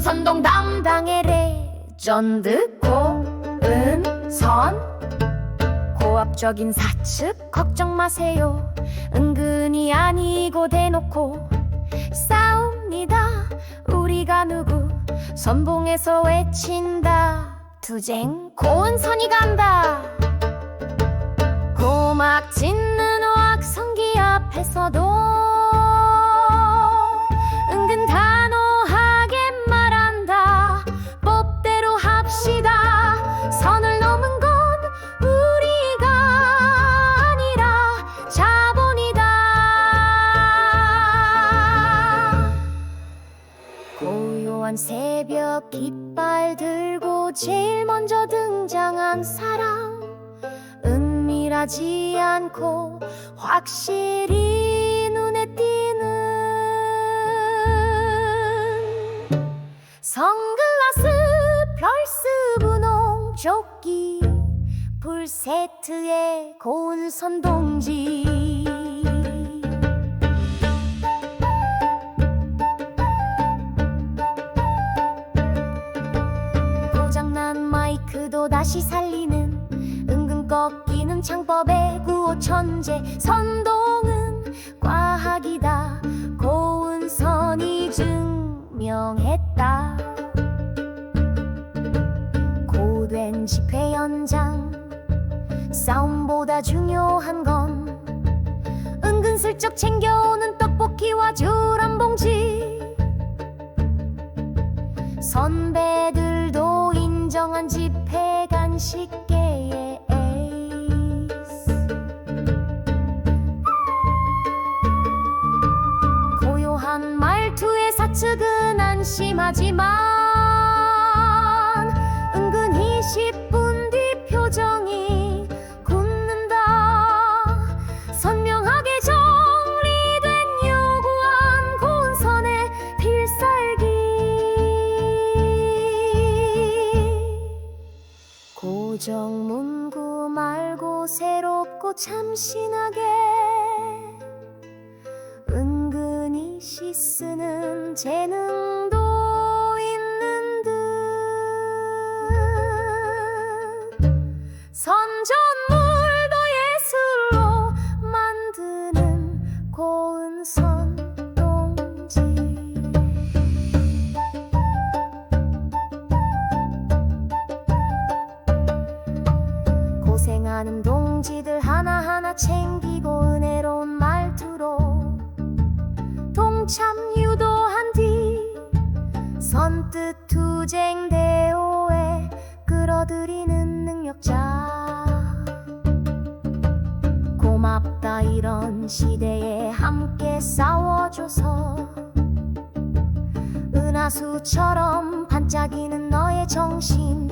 세상의 레전드 고은선. 고압적인 사측 걱정 마세요. 은근히 아니고 대놓고 싸웁니다. 우리가 누구 선봉에서 외친다. 투쟁 고은선이 간다. 고막 짓는 어학성기 앞에서도 고요한 새벽 깃발 들고 제일 먼저 등장한 사람. 은밀하지 않고 확실히 눈에 띄는 선글라스 플러스 분홍 조끼 풀세트의 고운 선 동지 마이크도 다시 살리는 은근 꺾이는 창법의 구호 천재 선동은 과학이다. 고운 선이 증명했다. 고된 집회 현장 싸움보다 중요한 건 은근슬쩍 챙겨오는 떡볶이와 줄한 봉지. 선배들도 인정한 집 회 간식계의 에이스. 고요한 말투의 사측은 안심하지만 은근히 10분 뒤 표정이 고정 문구 말고 새롭고 참신하게 은근히 씻쓰는 재능 고생하는 동지들 하나하나 챙기고 은혜로운 말투로 동참 유도한 뒤 선뜻 투쟁 대오에 끌어들이는 능력자. 고맙다 이런 시대에 함께 싸워줘서 은하수처럼 반짝이는 너의 정신